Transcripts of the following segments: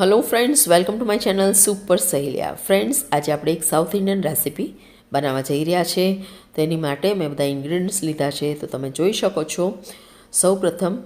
Hello friends welcome to my channel super Saheliya friends આજે આપણે એક સાઉથ ઇન્ડિયન રેસિપી બનાવવા જઈ રહ્યા છે. તેની માટે મેં બધા ઇન્ગ્રીડિયન્ટ્સ લીધા છે, તો તમે જોઈ શકો છો. સૌ પ્રથમ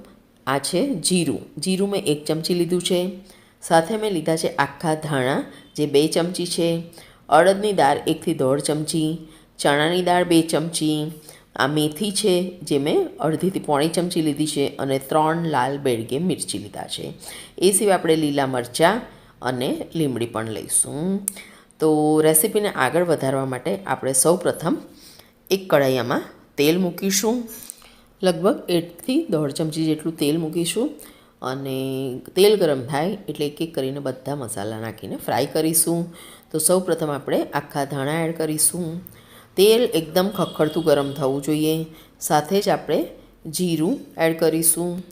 આ છે જીરું. જીરું મેં એક ચમચી લીધું છે. સાથે મેં લીધા છે આખા ધાણા, જે બે ચમચી છે. અડદની દાળ એકથી દોઢ ચમચી, ચણાની દાળ બે ચમચી આ મેથી છે જે મેં અડધીથી પોણી ચમચી લીધી છે અને ત્રણ લાલ બેડગે મિરચી લીધા છે. એ સિવાય આપણે લીલા મરચાં અને લીમડી પણ લઈશું. તો રેસીપીને આગળ વધારવા માટે આપણે સૌ પ્રથમ એક કઢાઈયામાં તેલ મૂકીશું. લગભગ એકથી દોઢ ચમચી જેટલું તેલ મૂકીશું અને તેલ ગરમ થાય એટલે એક એક કરીને બધા મસાલા નાખીને ફ્રાય કરીશું. તો સૌ પ્રથમ આપણે આખા ધાણા એડ કરીશું. તેલ એકદમ ખખડતું ગરમ થવું જોઈએ. સાથે જ આપણે જીરું એડ કરીશું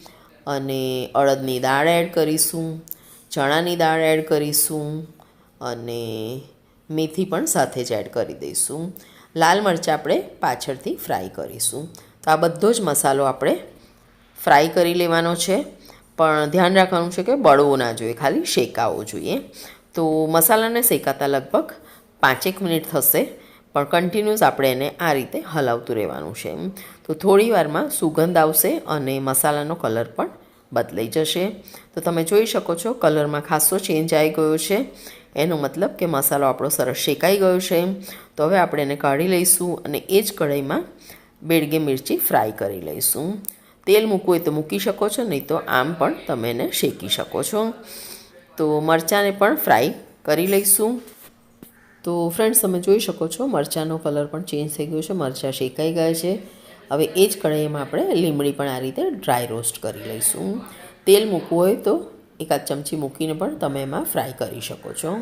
અને અડદની દાળ એડ કરીશું, ચણાની દાળ એડ કરીશું અને મેથી પણ સાથે જ એડ કરી દઈશું. લાલ મરચાં આપણે પાછળથી ફ્રાય કરીશું. તો આ બધો જ મસાલો આપણે ફ્રાય કરી લેવાનો છે. પણ ધ્યાન રાખવાનું છે કે બળવો ના જોઈએ, ખાલી શેકાવો જોઈએ. તો મસાલાને શેકાતા લગભગ પાંચેક મિનિટ થશે. પણ કન્ટિન્યુઅસ આપણે એને આ રીતે હલાવતું રહેવાનું છે. તો થોડી વારમાં સુગંધ આવશે અને મસાલાનો કલર પણ બદલાઈ જશે. તો તમે જોઈ શકો છો કલરમાં ખાસો ચેન્જ આવી ગયો છે. એનો મતલબ કે મસાલો આપણો સરસ શેકાઈ ગયો છે. તો હવે આપણે એને કાઢી લઈશું અને એ જ કઢાઈમાં બેડગે મિરચી ફ્રાય કરી લઈશું. તેલ મૂકવું હોય તો મૂકી શકો છો, નહીં તો આમ પણ તમે એને શેકી શકો છો. તો મરચાંને પણ ફ્રાય કરી લઈશું. તો ફ્રેન્ડ્સ તમે જોઈ શકો છો, મરચાંનો કલર પણ ચેન્જ થઈ ગયો છે, મરચાં શેકાઈ ગયા છે. હવે એ જ કઢાઈમાં આપણે લીમડી પણ આ રીતે ડ્રાય રોસ્ટ કરી લઈશું. તેલ મૂકવું હોય તો એકાદ ચમચી મૂકીને પણ તમે એમાં ફ્રાય કરી શકો છો.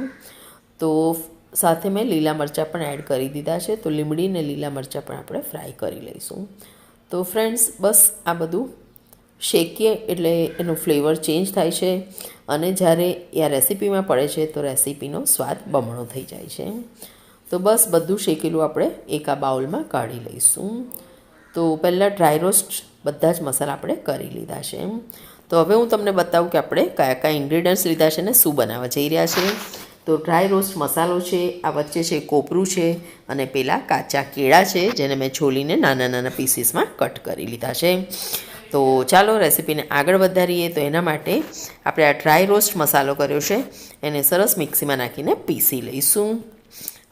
તો સાથે મેં લીલા મરચાં પણ એડ કરી દીધા છે, તો લીમડી ને લીલા મરચાં પણ આપણે ફ્રાય કરી લઈશું. તો ફ્રેન્ડ્સ બસ આ બધું શેકીએ એટલે એનો ફ્લેવર ચેન્જ થાય છે અને જ્યારે આ રેસીપીમાં પડે છે તો રેસીપીનો સ્વાદ બમણો થઈ જાય છે. તો બસ બધું શેકેલું આપણે એક બાઉલમાં કાઢી લઈશું. તો પહેલાં ડ્રાય રોસ્ટ બધા જ મસાલા આપણે કરી લીધા છે. તો હવે હું તમને બતાવું કે આપણે કયા કયા ઇન્ગ્રીડિયન્ટ્સ લીધા છે ને શું બનાવવા જઈ રહ્યા છે. તો ડ્રાય રોસ્ટ મસાલો છે, આ વચ્ચે છે કોપરું છે અને પેલા કાચા કેળા છે જેને મેં છોલીને નાના નાના પીસીસમાં કટ કરી લીધા છે. તો ચાલો રેસીપીને આગળ વધારીએ. તો એના માટે આપણે આ ડ્રાય રોસ્ટ મસાલો કર્યો છે. એને સરસ મિક્સીમાં નાખીને પીસી લઈશું.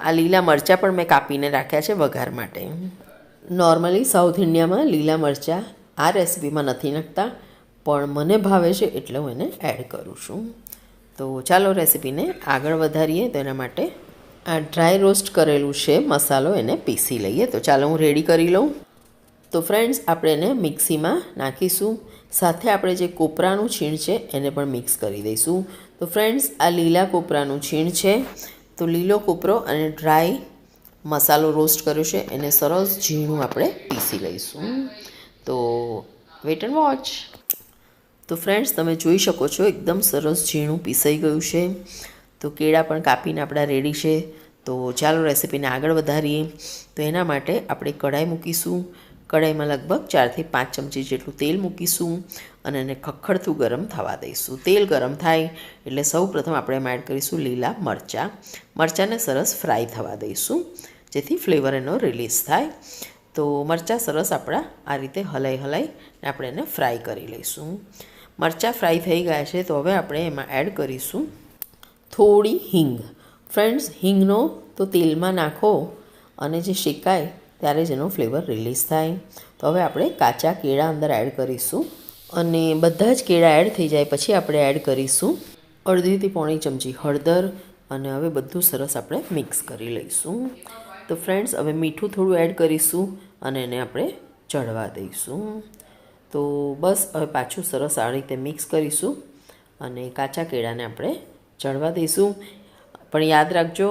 આ લીલા મરચાં પણ મેં કાપીને રાખ્યા છે વઘાર માટે. નોર્મલી સાઉથ ઇન્ડિયામાં લીલા મરચાં આ રેસીપીમાં નથી નાખતા, પણ મને ભાવે છે એટલે હું એને એડ કરું છું. તો ચાલો રેસીપીને આગળ વધારીએ. તો એના માટે આ ડ્રાય રોસ્ટ કરેલું છે મસાલો એને પીસી લઈએ. તો ચાલો હું રેડી કરી લઉં. તો ફ્રેન્ડ્સ આપણે એને મિક્સીમાં નાખીશું. સાથે આપણે જે કોપરાનું છીણ છે, એને પણ મિક્સ કરી દઈશું. તો ફ્રેન્ડ્સ આ લીલા કોપરાનું છીણ છે. તો લીલો કોપરો અને ડ્રાય મસાલો રોસ્ટ કર્યો છે, એને સરસ ઝીણું આપણે પીસી લઈશું. તો વેટ એન્ડ વોચ તો ફ્રેન્ડ્સ તમે જોઈ શકો છો, એકદમ સરસ ઝીણું પીસાઈ ગયું છે. તો કેળા પણ કાપીને આપણા રેડી છે. તો ચાલો રેસીપીને આગળ વધારીએ. તો એના માટે આપણે કઢાઈ મૂકીશું. કઢાઈમાં લગભગ ચારથી પાંચ ચમચી જેટલું તેલ મૂકીશું અને એને ખખડતું ગરમ થવા દઈશું. તેલ ગરમ થાય એટલે સૌ પ્રથમ આપણે એમાં એડ કરીશું લીલા મરચાં. મરચાંને સરસ ફ્રાય થવા દઈશું, જેથી ફ્લેવર એનો રિલીઝ થાય. તો મરચાં સરસ આપણા આ રીતે હલાઈ હલાઈ આપણે એને ફ્રાય કરી લઈશું. મરચાં ફ્રાય થઈ ગયા છે તો હવે આપણે એમાં એડ કરીશું થોડી હિંગ. ફ્રેન્ડ્સ હિંગનો તો તેલમાં નાખો અને જે શેકાય ત્યારે જ એનો ફ્લેવર રિલીઝ થાય તો હવે આપણે કાચા કેળા અંદર એડ કરીશું અને બધા જ કેળા એડ થઈ જાય પછી આપણે એડ કરીશું અડધીથી પોણી ચમચી હળદર અને હવે બધું સરસ આપણે મિક્સ કરી લઈશું. તો ફ્રેન્ડ્સ હવે મીઠું થોડું એડ કરીશું અને એને આપણે ચડવા દઈશું. તો બસ, હવે પાછું સરસ આ રીતે મિક્સ કરીશું અને કાચા કેળાને આપણે ચડવા દઈશું. પણ યાદ રાખજો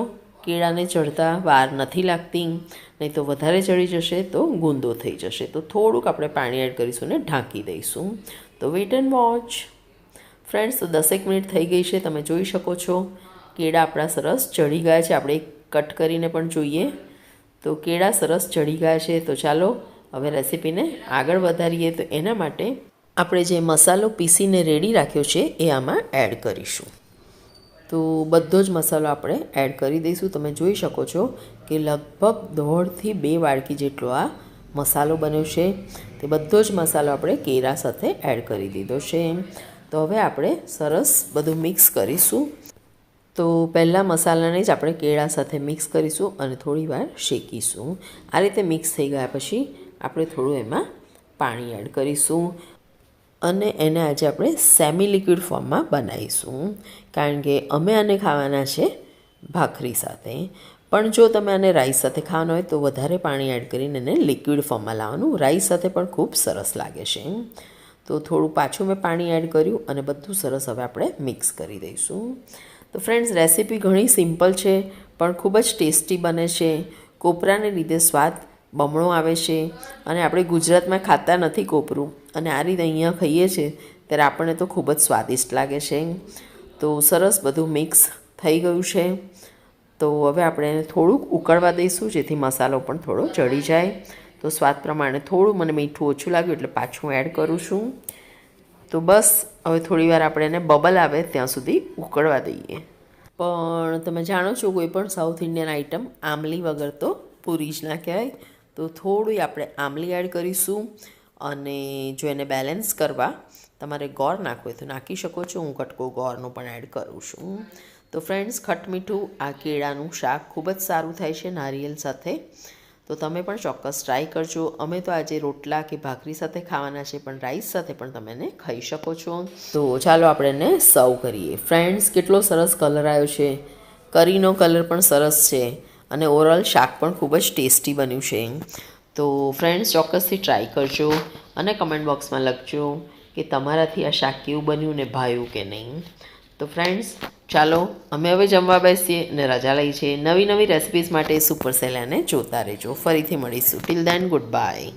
કેળાને ચડતા વાર નથી લાગતી, નહીં તો વધારે ચડી જશે તો ગુંદો થઈ જશે. તો થોડુંક આપણે પાણી એડ કરીશું ને ઢાંકી દઈશું. તો વેટ એન્ડ વોચ ફ્રેન્ડ્સ તો દસેક મિનિટ થઈ ગઈ છે, તમે જોઈ શકો છો. કેળા આપણા સરસ ચડી ગયા છે. આપણે કટ કરીને પણ જોઈએ. તો કેળા સરસ ચડી ગયા છે. તો ચાલો, હવે રેસીપીને આગળ વધારીએ. તો એના માટે આપણે જે મસાલો પીસીને રેડી રાખ્યો છે, એ આમાં એડ કરીશું. તો બધો જ મસાલો આપણે એડ કરી દઈશું. તમે જોઈ શકો છો કે લગભગ દોઢથી બે વાડકી જેટલો આ મસાલો બન્યો છે. તે બધો જ મસાલો આપણે કેળા સાથે એડ કરી દીધો છે. તો હવે આપણે સરસ બધું મિક્સ કરીશું. તો પહેલાં મસાલાને જ આપણે કેળા સાથે મિક્સ કરીશું અને થોડી વાર શેકીશું. આ રીતે મિક્સ થઈ ગયા પછી આપણે થોડું એમાં પાણી એડ કરીશું. અને એને આજે આપણે સેમી લિક્વિડ ફોર્મમાં બનાવીશું. કારણ કે અમે આને ખાવાના છે ભાખરી સાથે. પણ જો તમે આને રાઈસ સાથે ખાવાના હોય તો વધારે પાણી એડ કરીને એને લિક્વિડ ફોર્મમાં લાવવાનું. રાઈસ સાથે પણ ખૂબ સરસ લાગે છે. તો થોડું પાછું મેં પાણી એડ કર્યું અને બધું સરસ હવે આપણે મિક્સ કરી દઈશું. તો ફ્રેન્ડ્સ રેસીપી ઘણી સિમ્પલ છે, પણ ખૂબ જ ટેસ્ટી બને છે. કોપરાને લીધે સ્વાદ બમણો આવે છે અને આપણે ગુજરાતમાં ખાતા નથી કોપરું. અને આ રીતે અહીંયા ખાઈએ છીએ ત્યારે આપણને તો ખૂબ જ સ્વાદિષ્ટ લાગે છે. તો સરસ બધું મિક્સ થઈ ગયું છે. તો હવે આપણે એને થોડુંક ઉકળવા દઈશું, જેથી મસાલો પણ થોડો ચડી જાય. તો સ્વાદ પ્રમાણે થોડું, મને મીઠું ઓછું લાગ્યું એટલે પાછું એડ કરું છું. તો બસ, હવે થોડી વાર આપણે એને બબલ આવે ત્યાં સુધી ઉકળવા દઈએ. પણ તમે જાણો છો, કોઈ પણ સાઉથ ઇન્ડિયન આઇટમ આમલી વગર તો પૂરી જ ના કહેવાય. તો થોડી આપણે આમલી એડ કરીશું અને જો એને બેલેન્સ કરવા, તમારે ગોળ નાખવું હોય તો નાખી શકો છો. હું કટકો ગોળનો પણ એડ કરું છું. તો ફ્રેન્ડ્સ ખટમીઠું, આ કેળાનું શાક ખૂબ જ સારું થાય છે નારિયેલ સાથે. તો તમે પણ ચોક્કસ ટ્રાય કરજો. અમે તો આજે રોટલા કે ભાખરી સાથે ખાવાના છે, પણ રાઈસ સાથે પણ તમે એને ખાઈ શકો છો. તો ચાલો આપણે એને સર્વ કરીએ. ફ્રેન્ડ્સ કેટલો સરસ કલર આવ્યો છે. કરીનો કલર પણ સરસ છે. અને ઓવરઓલ શાક પણ ખૂબ જ ટેસ્ટી બન્યું છે. તો ફ્રેન્ડ્સ ચોક્કસથી ટ્રાય કરજો અને કમેન્ટ બોક્સમાં લખજો કે તમારાથી આ શાક કેવું બન્યું ને ભાવ્યું કે નહીં. તો ફ્રેન્ડ્સ ચાલો અમે હવે જમવા બેસીએ અને રજા લઈ છે. નવી નવી રેસિપીઝ માટે સુપર સેલાને જોતા રહેજો. ફરીથી મળીશું. ટિલ દેન ગુડ બાય